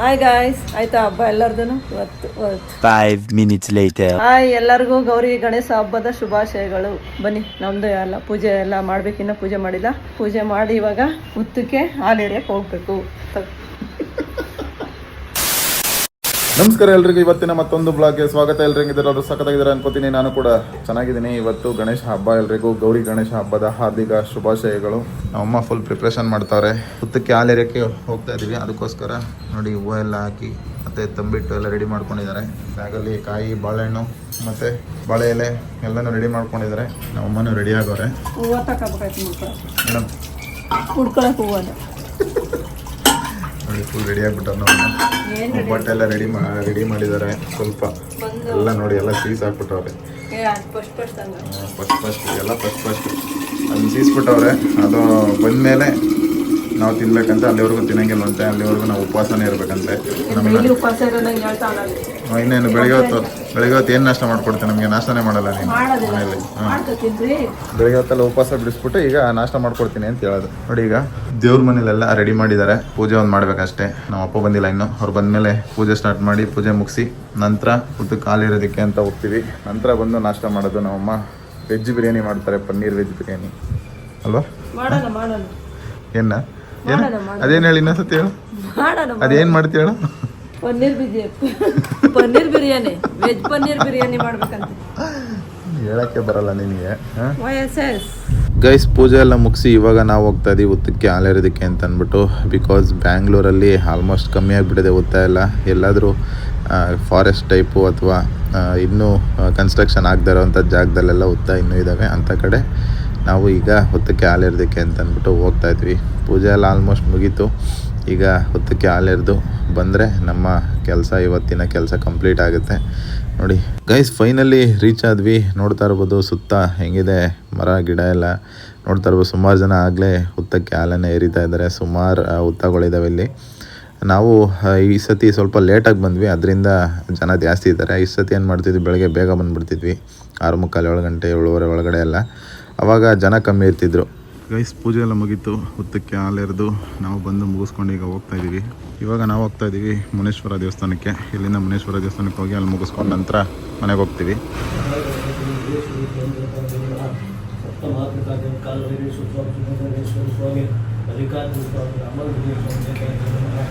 Hi guys ಆಯ್ತಾ ಹಬ್ಬ ಎಲ್ಲರದು ಇವತ್ತು Five minutes later. ಹಾಯ್ ಎಲ್ಲರಿಗೂ ಗೌರಿ ಗಣೇಶ ಹಬ್ಬದ ಶುಭಾಶಯಗಳು. ಬನ್ನಿ ನಮ್ದು ಎಲ್ಲ ಪೂಜೆ ಎಲ್ಲ ಮಾಡ್ಬೇಕಿನ್ನ ಪೂಜೆ ಮಾಡಿಲ್ಲ. ಪೂಜೆ ಮಾಡಿ ಇವಾಗ ಹುತ್ತಕ್ಕೆ ಹಾಲು ಎರೆಯಕ್ಕೆ ಹೋಗ್ಬೇಕು. ನಮಸ್ಕಾರ ಎಲ್ರಿಗೂ. ಇವತ್ತಿನ ಮತ್ತೊಂದು ಬ್ಲಾಗ್ಗೆ ಸ್ವಾಗತ. ಎಲ್ರಿಗೂ ಅವರು ಸಖತ್ತಾಗಿದ್ದಾರೆ ಅನ್ಕೋತೀನಿ. ನಾನು ಕೂಡ ಚೆನ್ನಾಗಿದ್ದೀನಿ. ಇವತ್ತು ಗಣೇಶ ಹಬ್ಬ ಎಲ್ರಿಗೂ. ಗೌರಿ ಗಣೇಶ ಹಬ್ಬದ ಹಾರ್ದಿಕ ಶುಭಾಶಯಗಳು. ನಮ್ಮಮ್ಮ ಫುಲ್ ಪ್ರಿಪ್ರೇಷನ್ ಮಾಡ್ತಾವ್ರೆ ಹುತ್ತಕ್ಕೆ ಹಾಲೇರಕ್ಕೆ ಹೋಗ್ತಾ ಇದೀವಿ. ಅದಕ್ಕೋಸ್ಕರ ನೋಡಿ ಹೂವು ಎಲ್ಲ ಹಾಕಿ ಮತ್ತೆ ತಂಬಿಟ್ಟು ಎಲ್ಲ ರೆಡಿ ಮಾಡ್ಕೊಂಡಿದ್ದಾರೆ. ಬ್ಯಾಗಲ್ಲಿ ಕಾಯಿ ಬಾಳೆಹಣ್ಣು ಮತ್ತೆ ಬಾಳೆ ಎಲೆ ಎಲ್ಲನೂ ರೆಡಿ ಮಾಡ್ಕೊಂಡಿದ್ದಾರೆ. ನಮ್ಮಮ್ಮನೂ ರೆಡಿ ಆಗೋರೆ ಮೇಡಮ್. ನೋಡಿ. ಫುಲ್ ರೆಡಿ ಆಗ್ಬಿಟ್ಟು ಬಟ್ಟೆ ಎಲ್ಲ ರೆಡಿ ಮಾ ರೆಡಿ ಮಾಡಿದ್ದಾರೆ ಸ್ವಲ್ಪ. ಎಲ್ಲ ನೋಡಿ ಎಲ್ಲ ಸೀಸ್ ಹಾಕ್ಬಿಟ್ಟವ್ರೆ ಫಸ್ಟ್ ಫಸ್ಟ್ ಹಂಗ ಫಸ್ಟ್ ಫಸ್ಟ್ ಎಲ್ಲ ಫಸ್ಟ್ ಫಸ್ಟ್ ಅಲ್ಲಿ ಸೀಸ್ಬಿಟ್ಟವ್ರೆ. ಅದು ಬಂದಮೇಲೆ ನಾವು ತಿನ್ಬೇಕಂತ ಅಲ್ಲಿವರೆಗೂ ತಿನ್ನಂಗಿಲ್ವಂತೆ ಅಲ್ಲಿವರೆಗೂ ನಾವು ಉಪವಾಸನೇ ಇರ್ಬೇಕಂತೆ. ನಮ್ಮನ್ನ ಉಪವಾಸ ಹೇಳ್ತಾ ಇನ್ನೇನು ಬೆಳಿಗ್ಗೆ ಹೊತ್ತು ಬೆಳಿಗ್ಗೆ ಹೊತ್ತು ಏನು ನಾಷ್ಟ ಮಾಡ್ಕೊಡ್ತೀನಿ ನಮಗೆ? ನಾಷ್ಟನೇ ಮಾಡಲ್ಲ ನೀನು ಮನೆಯಲ್ಲಿ ಹಾಂ. ಬೆಳಿಗ್ಗೆ ಹೊತ್ತೆಲ್ಲ ಉಪವಾಸ ಬಿಡಿಸ್ಬಿಟ್ಟು ಈಗ ನಾಷ್ಟ ಮಾಡ್ಕೊಡ್ತೀನಿ ಅಂತ ಹೇಳೋದು. ನೋಡಿ ಈಗ ದೇವ್ರ ಮನೇಲೆಲ್ಲ ರೆಡಿ ಮಾಡಿದ್ದಾರೆ. ಪೂಜೆ ಒಂದು ಮಾಡ್ಬೇಕಷ್ಟೇ. ನಮ್ಮ ಅಪ್ಪ ಬಂದಿಲ್ಲ ಇನ್ನು. ಅವ್ರು ಬಂದಮೇಲೆ ಪೂಜೆ ಸ್ಟಾರ್ಟ್ ಮಾಡಿ ಪೂಜೆ ಮುಗಿಸಿ ನಂತರ ಉದ್ದು ಕಾಲಿರೋದಕ್ಕೆ ಅಂತ ಹೋಗ್ತೀವಿ. ನಂತರ ಬಂದು ನಾಷ್ಟ ಮಾಡೋದು ನಮ್ಮಮ್ಮ. ವೆಜ್ ಬಿರಿಯಾನಿ ಮಾಡ್ತಾರೆ ಪನ್ನೀರ್ ವೆಜ್ ಬಿರಿಯಾನಿ. ಅಲ್ವಾ? ಏನ? ಏನ. ಅದೇನು ಹೇಳಿ ಇನ್ನೊಂದ್ಸತಿ ಹೇಳು. ಮಾಡೋಣ ಅದೇನು ಮಾಡ್ತೀವಿ ಹೇಳು? ಪನ್ನೀರ್ ಬಿರಿಯಾನಿ ಪನ್ನೀರ್ ಬಿರಿಯಾನಿ ವೆಜ್ ಪನ್ನೀರ್ ಬಿರಿಯಾನಿ ಮಾಡ್ಬೇಕಂತ. ಹೇಳಕ್ಕೆ ಬರಲ್ಲ ನಿನಗೆ ಗೈಸ್ ಪೂಜೆ ಎಲ್ಲ ಮುಗಿಸಿ ಇವಾಗ ನಾವು ಹೋಗ್ತಾ ಇದ್ದೀವಿ ಉತ್ತಕ್ಕೆ ಹಾಲೇರೋದಕ್ಕೆ ಅಂತ ಅಂದ್ಬಿಟ್ಟು ಬಿಕಾಸ್ ಬ್ಯಾಂಗ್ಳೂರಲ್ಲಿ ಆಲ್ಮೋಸ್ಟ್ ಕಮ್ಮಿ ಆಗಿಬಿಟ್ಟಿದೆ ಉತ್ತ ಎಲ್ಲ. ಎಲ್ಲಾದರೂ ಫಾರೆಸ್ಟ್ ಟೈಪು ಅಥವಾ ಇನ್ನೂ ಕನ್ಸ್ಟ್ರಕ್ಷನ್ ಆಗದೆ ಇರೋವಂಥ ಜಾಗದಲ್ಲೆಲ್ಲ ಉತ್ತ ಇನ್ನೂ ಇದ್ದಾವೆ ಅಂಥ ಕಡೆ ನಾವು ಈಗ ಹೊತ್ತಕ್ಕೆ ಹಾಲೆರ್ದಕ್ಕೆ ಅಂತ ಅಂದ್ಬಿಟ್ಟು ಹೋಗ್ತಾ ಇದ್ವಿ. ಪೂಜೆ ಎಲ್ಲ ಆಲ್ಮೋಸ್ಟ್ ಮುಗೀತು. ಈಗ ಹೊತ್ತಕ್ಕೆ ಹಾಲೆರೆದು ಬಂದರೆ ನಮ್ಮ ಕೆಲಸ ಇವತ್ತಿನ ಕೆಲಸ ಕಂಪ್ಲೀಟ್ ಆಗುತ್ತೆ. ನೋಡಿ ಗೈಸ್ ಫೈನಲಿ ರೀಚ್ ಆದ್ವಿ. ನೋಡ್ತಾ ಇರ್ಬೋದು ಸುತ್ತ ಹೆಂಗಿದೆ ಮರ, ಗಿಡ ಎಲ್ಲ. ನೋಡ್ತಾ ಇರ್ಬೋದು ಸುಮಾರು ಜನ ಆಗಲೇ ಹುತ್ತಕ್ಕೆ ಹಾಲನ್ನು ಏರಿತಾ ಇದ್ದಾರೆ. ಸುಮಾರು ಹುತ್ತಗಳಿದ್ದಾವೆ ಇಲ್ಲಿ. ನಾವು ಈ ಸತಿ ಸ್ವಲ್ಪ ಲೇಟಾಗಿ ಬಂದ್ವಿ. ಅದರಿಂದ ಜನ ಜಾಸ್ತಿ ಇದ್ದಾರೆ. ಈ ಸತಿ ಏನು ಮಾಡ್ತಿದ್ವಿ? ಬೆಳಗ್ಗೆ ಬೇಗ ಬಂದುಬಿಡ್ತಿದ್ವಿ. ಆರು ಮುಕ್ಕಾಲು ಏಳು ಗಂಟೆ, ಏಳುವರೆ ಒಳಗಡೆ ಎಲ್ಲ. ಅವಾಗ ಜನ ಕಮ್ಮಿ ಇರ್ತಿದ್ರು. ಗೈಸ್ ಪೂಜೆ ಎಲ್ಲ ಮುಗೀತು. ಹುತ್ತಕ್ಕೆ ಹಾಲೆರೆದು ನಾವು ಬಂದು ಮುಗಿಸ್ಕೊಂಡು ಈಗ ಹೋಗ್ತಾ ಇದ್ದೀವಿ ಇವಾಗ ನಾವು ಹೋಗ್ತಾ ಇದ್ದೀವಿ ಮುನೇಶ್ವರ ದೇವಸ್ಥಾನಕ್ಕೆ. ಇಲ್ಲಿಂದ ಮುನೇಶ್ವರ ದೇವಸ್ಥಾನಕ್ಕೆ ಹೋಗಿ ಅಲ್ಲಿ ಮುಗಿಸ್ಕೊಂಡು ನಂತರ ಮನೆಗೆ ಹೋಗ್ತೀವಿ.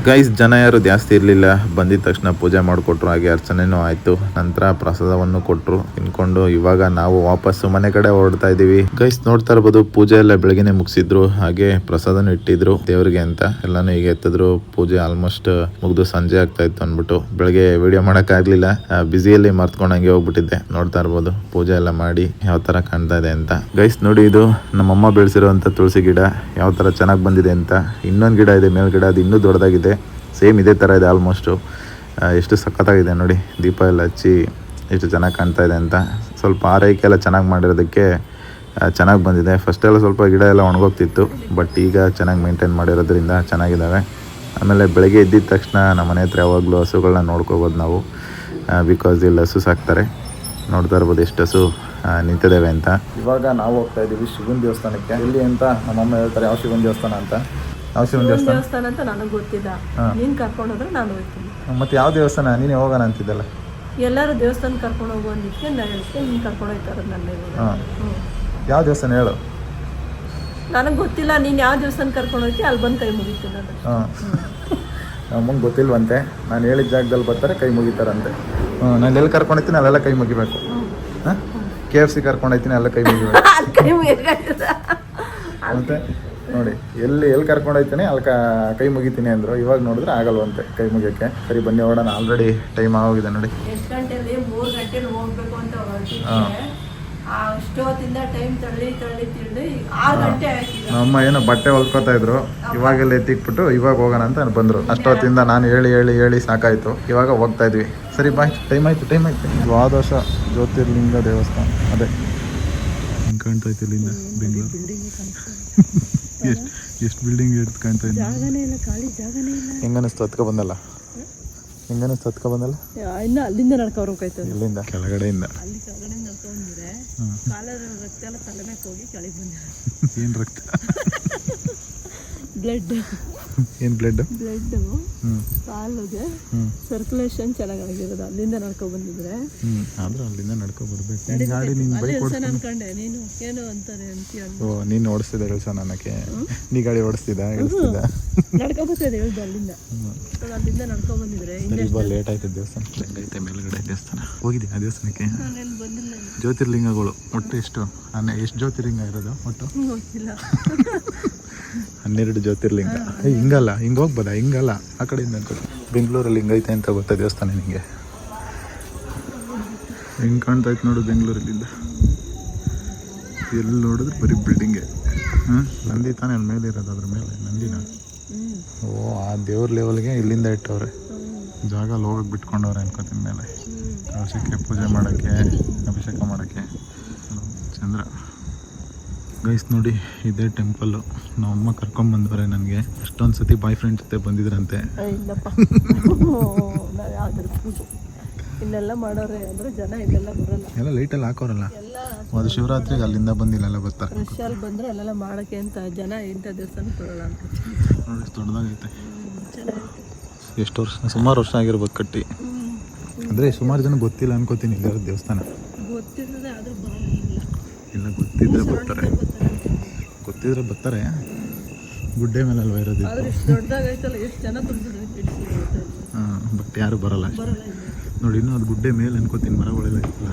ಗೈಸ್ ಜನ ಯಾರು ಜಾಸ್ತಿ ಇರಲಿಲ್ಲ. ಬಂದಿದ ತಕ್ಷಣ ಪೂಜೆ ಮಾಡಿಕೊಟ್ರು, ಹಾಗೆ ಅರ್ಚನೆನೂ ಆಯಿತು. ನಂತರ ಪ್ರಸಾದವನ್ನು ಕೊಟ್ಟರು ತಿನ್ಕೊಂಡು ಇವಾಗ ನಾವು ವಾಪಸ್ಸು ಮನೆ ಕಡೆ ಹೊರಡ್ತಾ ಇದ್ದೀವಿ ಗೈಸ್ ನೋಡ್ತಾ ಇರ್ಬೋದು, ಪೂಜೆ ಎಲ್ಲ ಬೆಳಗ್ಗೆನೆ ಮುಗಿಸಿದ್ರು. ಹಾಗೆ ಪ್ರಸಾದನೂ ಇಟ್ಟಿದ್ರು ದೇವ್ರಿಗೆ ಅಂತ. ಎಲ್ಲಾನು ಈಗ ಎತ್ತಿದ್ರು. ಪೂಜೆ ಆಲ್ಮೋಸ್ಟ್ ಮುಗಿದು ಸಂಜೆ ಆಗ್ತಾ ಇತ್ತು ಅಂದ್ಬಿಟ್ಟು. ಬೆಳಗ್ಗೆ ವಿಡಿಯೋ ಮಾಡೋಕ್ಕಾಗಲಿಲ್ಲ. ಬ್ಯುಸಿಯಲ್ಲಿ ಮರ್ತ್ಕೊಂಡು ಹಂಗೆ ಹೋಗ್ಬಿಟ್ಟಿದ್ದೆ. ನೋಡ್ತಾ ಇರ್ಬೋದು, ಪೂಜೆ ಎಲ್ಲ ಮಾಡಿ ಯಾವ ಥರ ಕಾಣ್ತಾ ಇದೆ ಅಂತ. ಗೈಸ್ ನೋಡಿ ಇದು ನಮ್ಮಮ್ಮ ಬೆಳೆಸಿರುವಂಥ ತುಳಸಿ ಗಿಡ. ಯಾವ ಥರ ಚೆನ್ನಾಗಿ ಬಂದಿದೆ ಅಂತ. ಇನ್ನೊಂದು ಗಿಡ ಇದೆ ಮೇಲ್ಗಡೆ ಅದು ಇನ್ನೂ ದೊಡ್ಡದಾಗಿದೆ. ಸೇಮ್ ಇದೇ ಥರ ಇದೆ ಆಲ್ಮೋಸ್ಟು ಎಷ್ಟು ಸಖತ್ತಾಗಿದೆ ನೋಡಿ. ದೀಪ ಎಲ್ಲ ಹಚ್ಚಿ ಎಷ್ಟು ಚೆನ್ನಾಗಿ ಕಾಣ್ತಾ ಇದೆ ಅಂತ. ಸ್ವಲ್ಪ ಆರೈಕೆ ಎಲ್ಲ ಚೆನ್ನಾಗಿ ಮಾಡಿರೋದಕ್ಕೆ ಚೆನ್ನಾಗಿ ಬಂದಿದೆ. ಫಸ್ಟೆಲ್ಲ ಸ್ವಲ್ಪ ಗಿಡ ಎಲ್ಲ ಒಣಗೋಗ್ತಿತ್ತು ಬಟ್ ಈಗ ಚೆನ್ನಾಗಿ ಮೇಂಟೈನ್ ಮಾಡಿರೋದ್ರಿಂದ ಚೆನ್ನಾಗಿದ್ದಾವೆ ಆಮೇಲೆ ಬೆಳಗ್ಗೆ ಎದ್ದಿದ ತಕ್ಷಣ ನಮ್ಮ ಮನೆ ಹತ್ರ ಯಾವಾಗಲೂ ಹಸುಗಳನ್ನ ನೋಡ್ಕೋಬೋದು ನಾವು ಬಿಕಾಸ್ ಇಲ್ಲಿ ಹಸು ಸಾಕ್ತಾರೆ. ನೋಡ್ತಾ ಇರ್ಬೋದು ಎಷ್ಟು ಹಸು ನಿಂತಿದ್ದೇವೆ ನಿಂತಿದ್ದಾವೆ ಅಂತ. ಇವಾಗ ನಾವು ಹೋಗ್ತಾ ಇದ್ದೀವಿ ಶಿವನ್ ದೇವಸ್ಥಾನಕ್ಕೆ. ಇಲ್ಲಿ ಅಂತ ನಮ್ಮಮ್ಮ ಹೇಳ್ತಾರೆ ಯಾವ ಶಿವನ್ ದೇವಸ್ಥಾನ ಅಂತ. ಯಾವ ಶಿವನ್ ದೇವಸ್ಥಾನ? ದೇವಸ್ಥಾನ ಅಂತ ನನಗೆ ಗೊತ್ತಿಲ್ಲ. ನೀನು ಕರ್ಕೊಂಡು ಹೋದ್ರೆ ನಾನು ಹೋಗ್ತೀನಿ. ಮತ್ತೆ ಯಾವ ದೇವಸ್ಥಾನ? ನೀನೇ ಹೋಗೋಣ ಅಂತಿದ್ದಲ್ಲ. ಎಲ್ಲರೂ ದೇವಸ್ಥಾನ ಕರ್ಕೊಂಡು ಹೋಗುವ ಅಂದಿಕ್ಕೆ ನಾನು ಹೇಳ್ತೀನಿ ನೀನು ಕರ್ಕೊಂಡು ಹೋಗ್ತಾರೆ ನನ್ನ ಹಾಂ. ಯಾವ ದೇವಸ್ಥಾನ ಹೇಳು. ನನಗೆ ಗೊತ್ತಿಲ್ಲ ನೀನು ಯಾವ ದೇವಸ್ಥಾನ ಕರ್ಕೊಂಡು ಹೋಗ್ತಿ ಅಲ್ಲಿ ಬಂದು ಕೈ ಮುಗಿತೀನಿ ನಾನು ಗೊತ್ತಿಲ್ವಂತೆ. ನಾನು ಹೇಳಿದ ಜಾಗದಲ್ಲಿ ಬರ್ತಾರೆ ಕೈ ಮುಗಿತಾರಂತೆ. ನಾನು ಎಲ್ಲಿ ಕರ್ಕೊಂಡೋಗ್ತೀನಿ ಅಲ್ಲೆಲ್ಲ ಕೈ ಮುಗಿಬೇಕು. ಹಾಂ? ಕೆ ಎಫ್ ಸಿ ಕರ್ಕೊಂಡೋಗ್ತೀನಿ ಅಲ್ಲ ಕೈ ಮುಗಿಬೇಕು ಮತ್ತೆ ನೋಡಿ ಎಲ್ಲಿ ಎಲ್ಲಿ ಕರ್ಕೊಂಡೋಗ್ತೀನಿ ಅಲ್ಲಿ ಕೈ ಮುಗಿತೀನಿ ಅಂದರು ಇವಾಗ ನೋಡಿದ್ರೆ ಆಗಲ್ವಂತೆ ಕೈ ಮುಗಿಯಕ್ಕೆ ಸರಿ ಬನ್ನಿ ಹೊಡೋಣ ಆಲ್ರೆಡಿ ಟೈಮ್ ಆಗೋಗಿದೆ ನೋಡಿ. ಅಂತ ಹಾಂ. ಅಷ್ಟೊತ್ತಿಂದ ಟೈಮ್ ತಳ್ಳಿ ತಳ್ಳಿ ತಿಳ್ದು ಈಗ ಆರು ಗಂಟೆ ಆಯ್ತು. ನಮ್ಮ ಏನೋ ಬಟ್ಟೆ ಹೊಲ್ಕೋತಾ ಇದ್ರು. ಇವಾಗೆಲ್ಲ ಎತ್ತಿಕ್ಬಿಟ್ಟು ಇವಾಗ ಹೋಗೋಣ ಅಂತ ಬಂದರು. ಅಷ್ಟೊತ್ತಿಂದ ನಾನು ಹೇಳಿ ಹೇಳಿ ಹೇಳಿ ಸಾಕಾಯಿತು. ಇವಾಗ ಹೋಗ್ತಾ ಇದ್ವಿ. ಸರಿ ಬಾಯ್ ಟೈಮ್ ಆಯ್ತು ಟೈಮ್ ಆಯ್ತು. ದ್ವಾದಶ ಜ್ಯೋತಿರ್ಲಿಂಗ ದೇವಸ್ಥಾನ. ಅದೇ. ಹೆಂಗೆ ಕಾಣ್ತಾ ಇತ್ತು ಇಲ್ಲಿಂದ? ಬೆಂಗಳೂರು? ಎಷ್ಟು ಎಷ್ಟು ಬಿಲ್ಡಿಂಗ್ ಎಡ್ತು ಕಾಣ್ತಾ ಇದ್ದೀನಿ ಹೆಂಗನಿಸ್ತು ಹತ್ಕೊ ಬಂದಲ್ಲ? ಹೆಂಗನಿಸ್ತು ಸತ್ಕ ಬಂದಲ್ಲ? ಇನ್ನ ಅಲ್ಲಿಂದ ನಡ್ಕೊಬೇಕಾಯ್ತು ಇಲ್ಲಿಂದ? ಕೆಳಗಡೆಯಿಂದ. ಅಲ್ಲಿ ಕೆಳಗಡೆ ನಡ್ಕೊಂಡಿದ್ರೆ ಕಾಲದ ರಕ್ತ ಎಲ್ಲ ತಲೆ ಮೇಲೆ ಹೋಗಿ ಕೆಳಗೆ ಬಂದ ಏನು ರಕ್ತ? ಬ್ಲಡ್ ಏನು ಬ್ಲಡ್ ಬ್ಲಡ್ ಕಾಲಿಗೆ ಸರ್ಕ್ಯುಲೇಷನ್ ಚೆನ್ನಾಗಿರೋದು ಅಲ್ಲಿಂದ ನಡ್ಕೊಂಡು ಬಂದಿದ್ರೆ. ಆದರೂ ಅಲ್ಲಿಂದ ನಡ್ಕೊಂಡು ಬರ್ಬೇಕು. ನಿನ್ ಗಾಡಿ ನೀನು ಬೈಕ್ ಓಡಿಸ್ ಅನ್ಕೊಂಡೆ ನೀನು ಏನು ಅಂತಾರೆ ಅಂತೀಯ ಅಂತ. ಓ ನೀನು ಓಡಿಸ್ತಿದ್ದೆ ಹೇಳ್ಸ ನನಗೆ. ನೀ ಗಾಡಿ ಓಡಿಸ್ತಿದ್ದ ಇಳಿಸ್ತಿದ್ದ ನಡ್ಕೊ ಬರ್ತಿದೆ ಹೇಳ್ದೆ ಅಲ್ಲಿಂದ. ಇವಾಗ ಅಲ್ಲಿಂದ ನಡ್ಕೊಂಡು ಬಂದಿದ್ರೆ ಇಲ್ಲಿ ಸ್ವಲ್ಪ ಲೇಟ್ ಆಯ್ತು ದೇವಸ್ಥಾನ. ಹೆಂಗೈತೆ ಮೇಲ್ಗಡೆ ದೇವಸ್ಥಾನ? ಹೋಗಿದೆ ಆ ದೇವಸ್ಥಾನಕ್ಕೆ ಜ್ಯೋತಿರ್ಲಿಂಗಗಳು. ಒಟ್ಟು ಎಷ್ಟು? ಅನ್ನ ಎಷ್ಟು ಜ್ಯೋತಿರ್ಲಿಂಗ ಇರೋದು ಒಟ್ಟು? ಗೊತ್ತಿಲ್ಲ ಹನ್ನೆರಡು ಜ್ಯೋತಿರ್ಲಿಂಗ. ಹಿಂಗಲ್ಲ, ಹಿಂಗೆ ಹೋಗ್ಬೋದ? ಹಿಂಗಲ್ಲ. ಆ ಕಡೆಯಿಂದ ಅಂತ ಬೆಂಗಳೂರಲ್ಲಿ ಹಿಂಗೈತೆ ಅಂತ ಗೊತ್ತಾ ದೇವಸ್ಥಾನ ನಿಮಗೆ ಹೆಂಗೆ ಕಾಣ್ತಾ ಇತ್ತು ನೋಡು ಬೆಂಗಳೂರಲ್ಲಿಂದ. ಎಲ್ಲಿ ನೋಡಿದ್ರೆ ಬರೀ ಬಿಲ್ಡಿಂಗೆ ಹ್ಞೂ ನಂದಿ ತಾನೇ ಅಲ್ಲಿ ಮೇಲೆ ಇರೋದು, ಅದ್ರ ಮೇಲೆ. ನಂದಿನ? ಓ, ಆ ದೇವ್ರ ಲೆವೆಲ್ಗೆ ಇಲ್ಲಿಂದ ಇಟ್ಟವ್ರೆ. ಜಾಗ ಅಲ್ಲಿ ಬಿಟ್ಕೊಂಡವ್ರೆ ಅನ್ಕೋತೀನಿ ಮೇಲೆ. ಅಭಿಷೇಕ ಪೂಜೆ ಮಾಡೋಕ್ಕೆ, ಅಭಿಷೇಕ ಮಾಡೋಕ್ಕೆ. ಗೈಸ್ ನೋಡಿ ಇದೇ ಟೆಂಪಲ್ಲು ನಮ್ಮಮ್ಮ ಕರ್ಕೊಂಬಂದವ್ರೆ ನನಗೆ. ಅಷ್ಟೊಂದು ಸತಿ ಬಾಯ್ ಫ್ರೆಂಡ್ ಜೊತೆ ಬಂದಿದ್ರಂತೆ. ಇಲ್ಲಪ್ಪ. ಇಲ್ಲೆಲ್ಲ ಮಾಡೋರೆ ಅಂದ್ರೆ ಜನ ಇಲ್ಲೆಲ್ಲ ಬರಲ್ಲ. ಎಲ್ಲ ಲೈಟಲ್ಲಿ ಹಾಕೋರಲ್ಲ. ಅದು ಶಿವರಾತ್ರಿಗೆ ಅಲ್ಲಿಂದ ಬಂದಿಲ್ಲ ಬರ್ತಾರೆ ರಷ್ಯಲ್ಲಿ ಬಂದ್ರೆ ಅಲ್ಲೆಲ್ಲ ಮಾಡಕ್ಕೆ ಅಂತ ಜನ ಇಂಥ ದೇವಸ್ಥಾನ ಬರಲ್ಲ ಅಂತ. ನೋಡಿ ದೊಡ್ಡದಾಗೈತೆ. ಎಷ್ಟು ವರ್ಷ ಸುಮಾರು ವರ್ಷ ಆಗಿರ್ಬೇಕು ಕಟ್ಟಿ. ಅಂದರೆ ಸುಮಾರು ಜನ ಗೊತ್ತಿಲ್ಲ ಅನ್ಕೋತೀನಿ ಇಲ್ಲಿರೋ ದೇವಸ್ಥಾನ. ಇಲ್ಲ ಗೊತ್ತಿದ್ರೆ ಬರ್ತಾರೆ. ಗೊತ್ತಿದ್ರೆ ಬರ್ತಾರೆ. ಗುಡ್ಡೆ ಮೇಲೆ ಅಲ್ವಾ ಇರೋದು ಹಾಂ ಬಟ್ ಯಾರು ಬರಲ್ಲ ಅಷ್ಟೇ. ನೋಡಿ ಇನ್ನೂ ಅದು ಗುಡ್ಡೆ ಮೇಲೆ ಅನ್ಕೋತೀನಿ ಮರಗಳೆಲ್ಲ ಇತ್ತಲ್ಲ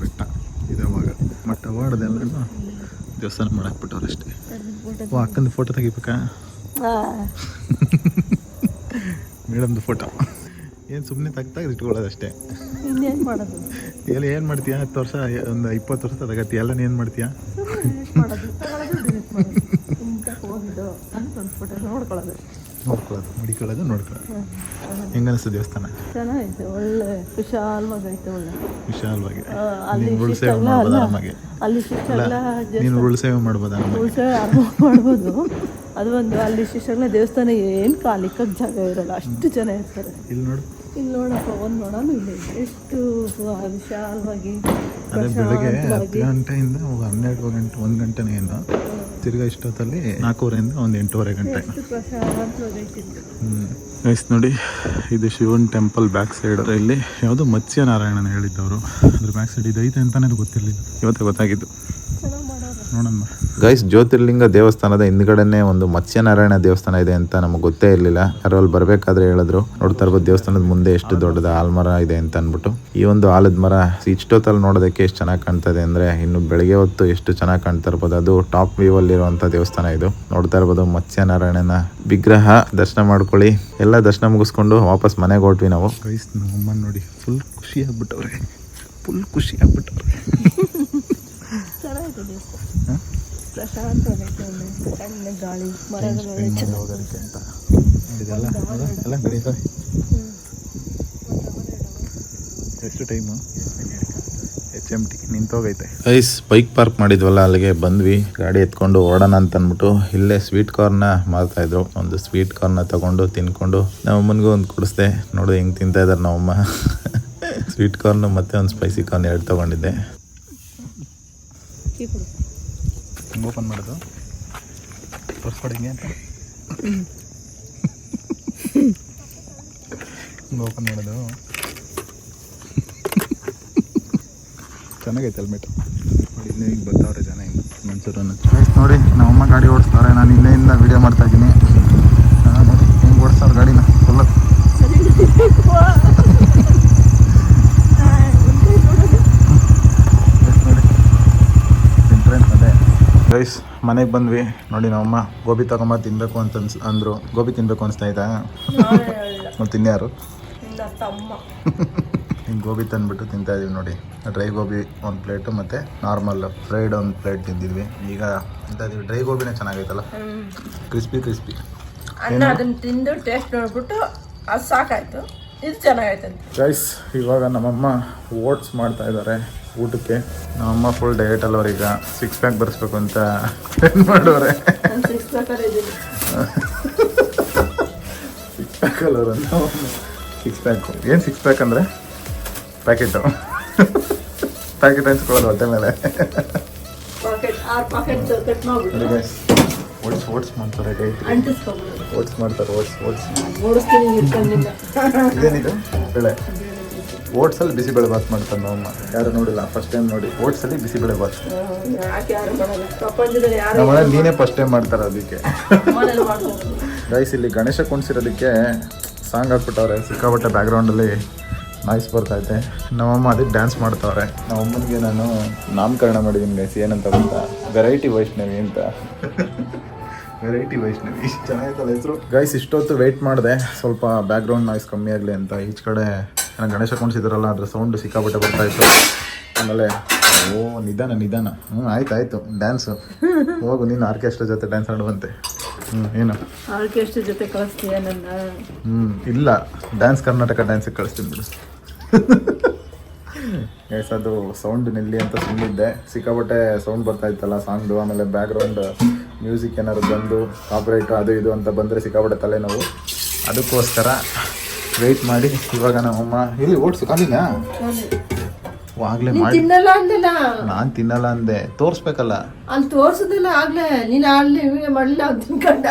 ಬೆಟ್ಟ ಇದು ಇದಾವಾಗ ಬಟ್ ಅವಾರ್ಡ್ದೆಲ್ಲ ದೇವಸ್ಥಾನ ಮಾಡಕ್ಕೆ ಬಿಟ್ಟವ್ರು ಅಷ್ಟೇ ಓ ಅಕ್ಕಂದು ಫೋಟೋ ತೆಗಿಬೇಕಾ? ಮೇಡಮ್ದು ಫೋಟೋ ಏನು ಸುಮ್ಮನೆ ತೆಗ್ದಾಗ ಇಟ್ಕೊಳ್ಳೋದು ಅಷ್ಟೇ ಇನ್ನೇನು ಮಾಡೋದು? ಎಲ್ಲ ಏನು ಮಾಡ್ತೀಯಾ? ಹತ್ತು ವರ್ಷ ಒಂದು ಇಪ್ಪತ್ತು ವರ್ಷ ತಗತ್ತಿ ಎಲ್ಲ ಏನು ಮಾಡ್ತೀಯಾ? ನೋಡ್ಕೊಳ್ಳೋದು. ಮಡಿಕೊಳ್ಳೋದು ನೋಡ್ಕೊಳ್ಳೋದು. ಹೆಂಗನಿಸ್ತು ದೇವಸ್ಥಾನ? ಚೆನ್ನಾಗಿತ್ತು ಒಳ್ಳೆ ವಿಶಾಲವಾಗೈತೆ ಒಳ್ಳೆ. ವಿಶಾಲವಾಗಿ ಅಲ್ಲಿ ನೀನು ಉರುಳು ಸೇವೆ ಮಾಡ್ಬೋದು ಅಲ್ಲ? ಅಲ್ಲಿ ನೀನು ಉರುಳು ಸೇವೆ ಮಾಡ್ಬೋದು ಉಳ್ಸೆ ಆರಾಮ ಮಾಡ್ಬೋದು. ಅದು ಒಂದು ಅಲ್ಲಿ ಶಿಷ್ಟೆಲ್ಲ ದೇವಸ್ಥಾನ ಏನು ಕಾಲಿಕ್ಕಕ್ಕೆ ಜಾಗ ಇರಲ್ಲ ಅಷ್ಟು ಜನ ಇರ್ತಾರೆ ಇಲ್ಲಿ ನೋಡು. ಇಲ್ಲಿ ನೋಡಪ್ಪ ಒಂದು ನೋಡೋಣ ಇಲ್ಲಿ ಎಷ್ಟು ವಿಶಾಲವಾಗಿ ಅದೇ ಬೆಳಗ್ಗೆ ಹತ್ತು ಗಂಟೆಯಿಂದ ಹನ್ನೆರಡು ಗಂಟೆ ಒಂದು ಏನು ತಿರ್ಗಾ ಇಷ್ಟೊತ್ತಲ್ಲಿ ನಾಲ್ಕೂವರೆಯಿಂದ ಒಂದು ಎಂಟೂವರೆ ಗಂಟೆ. ಗೈಸ್ ನೋಡಿ ಇದು ಶಿವನ್ ಟೆಂಪಲ್ ಬ್ಯಾಕ್ ಸೈಡ್ ಇಲ್ಲಿ ಯಾವುದೋ ಮತ್ಸ್ಯ ನಾರಾಯಣನ ಹೇಳಿದ್ದವರು. ಅದ್ರ ಬ್ಯಾಕ್ ಸೈಡ್ ಇದೈತೆ ಅಂತಾನೆ ಗೊತ್ತಿರಲಿಲ್ಲ. ಇವತ್ತೇ ಗೊತ್ತಾಗಿದ್ದು. ನೋಡಮ್ಮ. ಗೈಸ್ ಜ್ಯೋತಿರ್ಲಿಂಗ ದೇವಸ್ಥಾನದ ಹಿಂದ್ಗಡೆನೆ ಒಂದು ಮತ್ಸ್ಯನಾರಾಯಣ ದೇವಸ್ಥಾನ ಇದೆ ಅಂತ ನಮಗೆ ಗೊತ್ತೇ ಇರಲಿಲ್ಲ. ಯಾರೋ ಅಲ್ಲಿ ಬರ್ಬೇಕಾದ್ರೆ ಹೇಳಿದ್ರು. ನೋಡ್ತಾ ಇರ್ಬೋದು ದೇವಸ್ಥಾನದ ಮುಂದೆ ಎಷ್ಟು ದೊಡ್ಡದ ಆಲ್ಮರ ಇದೆ ಅಂತ ಅನ್ಬಿಟ್ಟು ಈ ಒಂದು ಆಲದ ಮರ ಇಷ್ಟೊತ್ತಲ್ಲಿ ನೋಡೋದಕ್ಕೆ ಎಷ್ಟು ಚೆನ್ನಾಗಿ ಕಾಣ್ತಾ ಇದೆ ಅಂದ್ರೆ ಇನ್ನು ಬೆಳಗ್ಗೆ ಹೊತ್ತು ಎಷ್ಟು ಚೆನ್ನಾಗಿ ಕಾಣ್ತಾ ಇರ್ಬೋದು. ಅದು ಟಾಪ್ ವ್ಯೂ ಅಲ್ಲಿರುವಂತ ದೇವಸ್ಥಾನ ಇದು. ನೋಡ್ತಾ ಇರ್ಬೋದು ಮತ್ಸ್ಯನಾರಾಯಣನ ವಿಗ್ರಹ. ದರ್ಶನ ಮಾಡ್ಕೊಳ್ಳಿ. ಎಲ್ಲ ದರ್ಶನ ಮುಗಿಸ್ಕೊಂಡು ವಾಪಸ್ ಮನೆಗೆ ಹೊಟ್ವಿ ನಾವು. ಗೈಸ್ ನಮ್ಮಮ್ಮ ನೋಡಿ ಫುಲ್ ಖುಷಿ ಆಗ್ಬಿಟ್ಟವ್ರೆ. ಫುಲ್ ಖುಷಿ ಆಗ್ಬಿಟ್ಟವ್ರೆ. ಚೆನ್ನಾಗಿದೆ ದೇವಸ್ಥಾನ ಪ್ರಶಾಂತವಾಗೈತೆ ಒಳ್ಳೆ ತಣ್ಣಗೆ ಗಾಳಿ ಮರಗಳು ಹೋಗೋದಕ್ಕೆ ಅಂತ. ಇದೆಲ್ಲ? ಎಲ್ಲ ನಡೀತವೆ ಎಷ್ಟು ಟೈಮು? ಎಚ್ ಎಂ ಟಿ ನಿಂತೋಗೈತೆ ಐಸ್ ಬೈಕ್ ಪಾರ್ಕ್ ಮಾಡಿದ್ವಲ್ಲ ಅಲ್ಲಿಗೆ ಬಂದ್ವಿ. ಗಾಡಿ ಎತ್ಕೊಂಡು ಓಡೋಣ ಅಂತ ಅಂದ್ಬಿಟ್ಟು ಇಲ್ಲೇ ಸ್ವೀಟ್ ಕಾರ್ನ ಮಾರ್ತಾ ಇದ್ರು. ಒಂದು ಸ್ವೀಟ್ ಕಾರ್ನ ತಗೊಂಡು ತಿನ್ಕೊಂಡು ನಮ್ಮಮ್ಮನಿಗೂ ಒಂದು ಕುಡಿಸ್ದೆ. ನೋಡು ಹೆಂಗ್ ತಿಂತಾ ಇದಾರೆ ನಮ್ಮಮ್ಮ. ಸ್ವೀಟ್ ಕಾರ್ನು ಮತ್ತೆ ಒಂದು ಸ್ಪೈಸಿ ಕಾರ್ನ್ ಎರಡು ತಗೊಂಡಿದ್ದೆ. ಕೊಡು. ಹಿಂಗೆ ಓಪನ್ ಮಾಡೋದು? ತೋರಿಸ್ಕೊಡಿ ಹಿಂಗೆ ಅಂತ. ಹಿಂಗೆ ಓಪನ್ ಮಾಡೋದು? ಚೆನ್ನಾಗೈತೆ ಹೆಲ್ಮೆಟ್ ನೋಡಿ ಇಲ್ಲೇ ಹಿಂಗೆ ಬರ್ತಾವ್ರೆ ಜನ ಹಿಂಗೆ ಮನ್ಸೂರನ್ನು ನೋಡಿ ನಮ್ಮಮ್ಮ ಗಾಡಿ ಓಡಿಸ್ತಾರೆ ನಾನು ಇಲ್ಲೆಯಿಂದ ವಿಡಿಯೋ ಮಾಡ್ತಾ ಇದ್ದೀನಿ ನೋಡಿ ಹೆಂಗೆ ಓಡಿಸ್ತಾವ್ರೆ ಗಾಡಿನ ಫುಲ್ಲ ನೋಡಿ ಎಂಟ್ರೆನ್ಸ್ ಅದೇ ಗೈಸ್ ಮನೆಗೆ ಬಂದ್ವಿ. ನೋಡಿ ನಮ್ಮಮ್ಮ ಗೋಬಿ ತಗೊಂಬ ತಿನ್ಬೇಕು ಅಂತ ಅನ್ಸ್ ಅಂದರು. ಗೋಬಿ ತಿನ್ಬೇಕು ಅನಿಸ್ತಾ ಇದ್ದಾ ಮತ್ತೆ ತಿನ್ಯಾರು ಗೋಬಿ ತಂದ್ಬಿಟ್ಟು ತಿಂತಾ ಇದೀವಿ ನೋಡಿ. ಡ್ರೈ ಗೋಬಿ ಒಂದು ಪ್ಲೇಟು ಮತ್ತು ನಾರ್ಮಲ್ ಫ್ರೈಡ್ ಒಂದು ಪ್ಲೇಟ್ ತಿಂದಿದ್ವಿ. ಈಗ ತಿಂತಾ ಇದೀವಿ. ಡ್ರೈ ಗೋಬಿನೇ ಚೆನ್ನಾಗೈತಲ್ಲ? Crispy crispy. ಅನ್ನ ಅದನ್ನ ತಿಂದು ಟೇಸ್ಟ್ ನೋಡ್ಬಿಟ್ಟು ಅದು ಸಾಕಾಯ್ತು. ಇದು ಚೆನ್ನಾಗೈತೆ ಗೈಸ್ ಇವಾಗ ನಮ್ಮಮ್ಮ ಓಟ್ಸ್ ಮಾಡ್ತಾ ಇದ್ದಾರೆ ಊಟಕ್ಕೆ. ನಮ್ಮಮ್ಮ ಫುಲ್ ಡಯಟ್ ಅಲ್ಲವ್ರು ಈಗ ಸಿಕ್ಸ್ ಪ್ಯಾಕ್ ಬರ್ಸ್ಬೇಕು ಅಂತ ಏನ್ ಮಾಡೋರೆ? ಸಿಕ್ಸ್ ಪ್ಯಾಕ್ ಅಲ್ಲವ್ರು ಸಿಕ್ಸ್ ಪ್ಯಾಕು ಏನು ಸಿಕ್ಸ್ ಪ್ಯಾಕ್ ಅಂದರೆ? ಪ್ಯಾಕೆಟು ಪ್ಯಾಕೆಟ್ ಹಂಚ್ಕೊಳ್ಳೋದು ಹೊಟ್ಟೆ ಮೇಲೆ. ಓಟ್ಸ್ ಓಟ್ಸ್ ಮಾಡ್ತಾರೆ ಓಟ್ಸ್ ಮಾಡ್ತಾರೆ ಓಟ್ಸ್ ಓಟ್ಸ್ ಇದೇನಿದು? ಬೇಳೆ. ಓಟ್ಸಲ್ಲಿ ಬಿಸಿಬೇಳೆ ಬಾತ್ ಮಾಡ್ತಾರೆ ನಮ್ಮ ಯಾರು ನೋಡಿಲ್ಲ ಫಸ್ಟ್ ಟೈಮ್ ನೋಡಿ. ಓಟ್ಸಲ್ಲಿ ಬಿಸಿಬೇಳೆ ಬಾತ್. ನಮ್ಮ ನೀನೇ ಫಸ್ಟ್ ಟೈಮ್ ಮಾಡ್ತಾರೆ ಅದಕ್ಕೆ. ರೈಸ್ ಇಲ್ಲಿ ಗಣೇಶ ಕುಣಿಸಿರೋದಕ್ಕೆ ಸಾಂಗ್ ಹಾಕ್ಬಿಟ್ಟವ್ರೆ. ಸಿಕ್ಕಾಪಟ್ಟೆ ಬ್ಯಾಕ್ಗ್ರೌಂಡಲ್ಲಿ ನಾಯ್ಸ್ ಬರ್ತೈತೆ ನಮ್ಮಮ್ಮ ಅದಕ್ಕೆ ಡ್ಯಾನ್ಸ್ ಮಾಡ್ತಾವ್ರೆ. ನಮ್ಮಮ್ಮನಿಗೆ ನಾನು ನಾಮಕರಣ ಮಾಡಿದ್ದೀನಿ ಗೈಸ್ ಏನಂತ ಗೊತ್ತಾ? ವೆರೈಟಿ ವೈಷ್ಣವಿ ಅಂತ. ವೆರೈಟಿ ವೈಷ್ಣವಿ ಇಷ್ಟು ಚೆನ್ನಾಗಿತ್ತಲ್ಲ ಹೆಸರು. ಗೈಸ್ ಇಷ್ಟೊತ್ತು ವೆಯ್ಟ್ ಮಾಡಿದೆ. ಸ್ವಲ್ಪ ಬ್ಯಾಕ್ಗ್ರೌಂಡ್ ನಾಯ್ಸ್ ಕಮ್ಮಿ ಆಗಲಿ ಅಂತ. ಈಚ್ ಕಡೆ ಏನೋ ಗಣೇಶ ಕುಣಿಸಿದ್ರಲ್ಲ ಅದರ ಸೌಂಡ್ ಸಿಕ್ಕಾಪಟ್ಟೆ ಬರ್ತಾ ಇತ್ತು. ಆಮೇಲೆ ಓ ನಿಧಾನ ನಿಧಾನ. ಹ್ಞೂ ಆಯ್ತು ಆಯಿತು ಡ್ಯಾನ್ಸು ಹೋಗು ನೀನು ಆರ್ಕೆಸ್ಟ್ರಾ ಜೊತೆ ಡ್ಯಾನ್ಸ್ ಆಡುವಂತೆ. ಹ್ಞೂ ಏನು? ಆರ್ಕೆಸ್ಟ್ರಾ ಜೊತೆ ಕಳಿಸ್ತೀಯ ನನ್ನ? ಹ್ಞೂ ಇಲ್ಲ. ಡ್ಯಾನ್ಸ್ ಕರ್ನಾಟಕ ಡ್ಯಾನ್ಸಿಗೆ ಕಳಿಸ್ತೀನಿ ಬಿಡು. ಎಸ್ ಅದು ಸೌಂಡ್ ನಿಲ್ಲಿ ಅಂತ ಸುಮ್ಮನಿದ್ದೆ ಸಿಕ್ಕಾಪಟ್ಟೆ ಸೌಂಡ್ ಬರ್ತಾ ಇತ್ತಲ್ಲ ಸಾಂಗ್ದು ಆಮೇಲೆ ಬ್ಯಾಕ್ಗ್ರೌಂಡ್ ಮ್ಯೂಸಿಕ್ ಏನಾದ್ರು ಬಂದು ಕಾಪ್ರೈಟು ಅದು ಇದು ಅಂತ ಬಂದರೆ ಸಿಕ್ಕಾಪಟ್ಟೆ ತಲೆನೋವು. ಅದಕ್ಕೋಸ್ಕರ ವೆಯ್ಟ್ ಮಾಡಿ ಇವಾಗ ನಮ್ಮಮ್ಮ ಇಲ್ಲಿ ಓಡಿಸು ಕಾಲಿನ? ಆಗ್ಲೇ ಮಾಡಿ. ತಿನ್ನಲ್ಲ ಅಂದಿಲ್ಲ ನಾನು ತಿನ್ನಲ್ಲ ಅಂದೆ. ತೋರಿಸ್ಬೇಕಲ್ಲ. ಅಲ್ಲಿ ತೋರ್ಸೋದಿಲ್ಲ ಆಗ್ಲೇ ನೀನು ಅಲ್ಲಿ ಇವಿಗೆ ಮಾಡಲಿಲ್ಲ ಅಂತ ತಿನ್ಕೊಂಡ.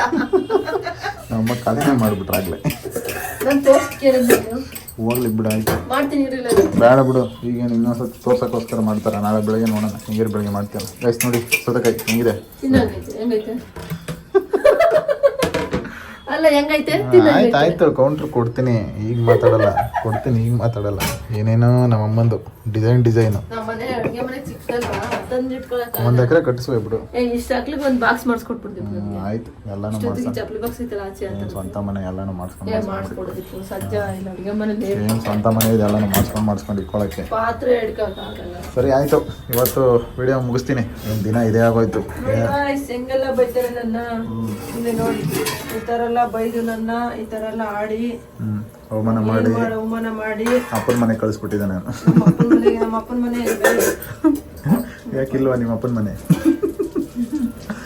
ನಮ್ಮಮ್ಮ ಕಲ್ಪನೆ ಮಾಡಿಬಿಟ್ರೆ ಆಗ್ಲೇ. ನಾನು ತೋರ್ಸ್ಕೇಳಿದ್ದು ಹೋಗ್ಲಿ ಬಿಡು ಆಯ್ತು. ಮಾಡ್ತೀನಿ ಬೇಡ ಬಿಡು ಈಗ ಇನ್ನೊಂದ್ಸತಿ ತೋರ್ಸಕ್ಕೋಸ್ಕರ ಮಾಡ್ತಾರೆ. ನಾಳೆ ಬೆಳಗ್ಗೆ ನೋಡೋಣ. ಹಿಂಗಿರು ಬೆಳಗ್ಗೆ ಮಾಡ್ತೀನಿ ಗೈಸ್ ನೋಡಿ ಸೌತೆಕಾಯಿ ಹಿಂಗಿದೆ? ಅಲ್ಲ ಹೆಂಗೈತೆ? ಆಯ್ತು ಆಯ್ತು ಕೌಂಟ್ರ್ ಕೊಡ್ತೀನಿ ಈಗ ಮಾತಾಡಲ್ಲ. ಕೊಡ್ತೀನಿ ಈಗ ಮಾತಾಡಲ್ಲ. ಏನೇನೋ ನಮ್ಮ ಅಮ್ಮಂದು ಡಿಸೈನ್ ಡಿಸೈನು ಒಂದು ಎಕರೆ ಕಟ್ಟಿಸುವ ಬಿಡು. ಇಷ್ಟ ಹಾಕ್ಲಿಕ್ಕೆ ಒಂದು ಬಾಕ್ಸ್ ಮಾಡಿಸ್ಕೊಟ್ಬಿಡ್ತೀವಿ ಆಯ್ತು ಎಲ್ಲಾನು ಸ್ವಂತ ಮನೆ ಎಲ್ಲಾನು ಮಾಡ್ಸ್ಕೊಂಡು ಸಜ್ಜ ಅಡುಗೆ ಸ್ವಂತ ಮನೆ ಇದೆ ಎಲ್ಲಾನು ಮಾಡ್ಸ್ಕೊಂಡು ಮಾಡ್ಸ್ಕೊಂಡು ಇಟ್ಕೊಳಕ್ಕೆ. ಪಾತ್ರೆ ಸರಿ ಆಯ್ತು. ಇವತ್ತು ವಿಡಿಯೋ ಮುಗಿಸ್ತೀನಿ. ಒಂದು ದಿನ ಇದೇ ಆಗೋಯ್ತು. ಹೆಂಗೆಲ್ಲ ಬೈತಾರೆ ನನ್ನ? ನೋಡಿ ಈ ತರ ಎಲ್ಲ ಬೈದು ನನ್ನ ಈ ತರ ಎಲ್ಲ ಆಡಿ ಅವಮಾನ ಮಾಡಿ ಅವಮಾನ ಮಾಡಿ. ಅಪ್ಪನ ಮನೆ ಕಳಿಸ್ಬಿಟ್ಟಿದ್ದೆ ನಾನು. ನಮ್ಮ ಅಪ್ಪನ ಮನೆಗೆ ನಮ್ಮ ಅಪ್ಪನ ಮನೆ ಯಾಕಿಲ್ವಾ ನಿಮ್ಮ ಅಪ್ಪನ ಮನೆ?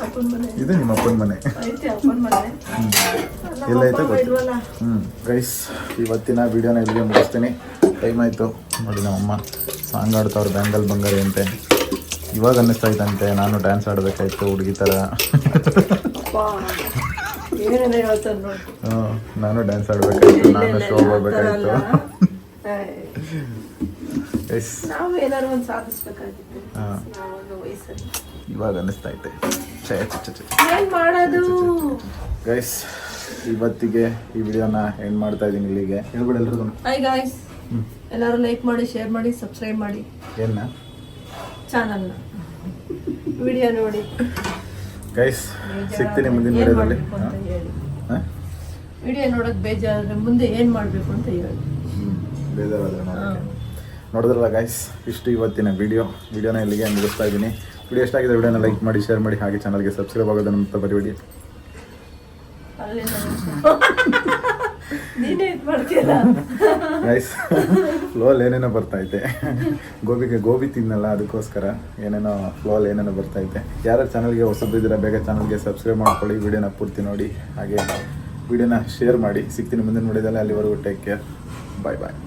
ಅಪ್ಪನ ಮನೆ. ಇದು ನಿಮ್ಮ ಅಪ್ಪನ ಮನೆ. ಐತೆ ಅಪ್ಪನ ಮನೆ. ಗೊತ್ತು. ಹ್ಞೂ ಗೈಸ್ ಇವತ್ತಿನ ವಿಡಿಯೋನ ಇಲ್ಲಿಗೆ ಮುಗಿಸ್ತೀನಿ. ಟೈಮ್ ಆಯಿತು. ನೋಡಿ ನಮ್ಮಮ್ಮ ಸಾಂಗ್ ಆಡ್ತಾವ್ರು ಬ್ಯಾಂಗಲ್ ಬಂಗಾರಿ ಅಂತೆ. ಇವಾಗ ಅನ್ನಿಸ್ತಾ ಇದ್ದಂತೆ ನಾನು ಡ್ಯಾನ್ಸ್ ಆಡಬೇಕಾಯ್ತು ಹುಡುಗಿ ಥರ ನಾನು ಡ್ಯಾನ್ಸ್ ಆಡಬೇಕಾಯ್ತು ನಾನು ಶೋ. ಹೋಗ್ಬೇಕಾಯ್ತು. ಇವಾಗ ಅನಿಸ್ತಾ ಐತೆ. ಗೈಸ್ ಇವತ್ತಿಗೆ ಈ ವಿಡಿಯೋನ ಎಂಡ್ ಮಾಡ್ತಾ ಇದ್ದೀನಿ ಇಲ್ಲಿಗೆ. ಹೇಳ್ಬಿಡಿ ಎಲ್ರಿಗೂ. ಹಾಯ್ ಗಾಯ್ಸ್ ಎಲ್ಲರೂ ಲೈಕ್ ಮಾಡಿ ಶೇರ್ ಮಾಡಿ ಸಬ್ಸ್ಕ್ರೈಬ್ ಮಾಡಿ. ಏನ? ಚಾನಲ್ನ ವಿಡಿಯೋ ನೋಡಿ. ಗೈಸ್ ಸಿಗ್ತೀನಿ ಮುಂದಿನ ವಿಡಿಯೋದಲ್ಲಿ ವಿಡಿಯೋ ನೋಡಕ್ ಬೇಜಾರಾದ್ರೆ ಮುಂದೆ ಏನ್ ಮಾಡ್ಬೇಕು ಅಂತ ಹೇಳಿ. ಬೇಜಾರಾದ್ರೆ ನೋಡಿದ್ರಲ್ಲ ಗೈಸ್ ಇಷ್ಟು ಇವತ್ತಿನ ವಿಡಿಯೋ ವಿಡಿಯೋನ ಇಲ್ಲಿಗೆ ಮುಗಿಸ್ತಾ ಇದ್ದೀನಿ. ವಿಡಿಯೋ ಎಷ್ಟಾಗಿದೆ ವಿಡಿಯೋನ ಲೈಕ್ ಮಾಡಿ ಶೇರ್ ಮಾಡಿ ಹಾಗೆ ಚಾನಲ್ಗೆ ಸಬ್ಸ್ಕ್ರೈಬ್ ಆಗೋದನ್ನು ಬರಿಬಿಡಿ ನೀನೇ ಇದು ಮಾಡ್ತೀಯಲ್ಲ? ಗೈಸ್ ಫ್ಲೋಲ್ ಏನೇನೋ ಬರ್ತೈತೆ ಗೋಬಿಗೆ ಗೋಬಿ ತಿನ್ನಲ್ಲ ಅದಕ್ಕೋಸ್ಕರ ಏನೇನೋ ಫ್ಲೋಲ್ ಏನೇನೋ ಬರ್ತೈತೆ ಯಾರು ಚಾನಲ್ಗೆ ಹೊಸದಿದ್ದೀರಾ ಬೇಗ ಚಾನಲ್ಗೆ ಸಬ್ಸ್ಕ್ರೈಬ್ ಮಾಡ್ಕೊಳ್ಳಿ ವಿಡಿಯೋನ ಪೂರ್ತಿ ನೋಡಿ. ಹಾಗೆ ವಿಡಿಯೋನ ಶೇರ್ ಮಾಡಿ. ಸಿಗ್ತೀನಿ ಮುಂದಿನ ನೋಡಿದಲ್ಲ ಅಲ್ಲಿವರೆಗೂ ಟೇಕ್ ಕೇರ್ ಬಾಯ್ ಬಾಯ್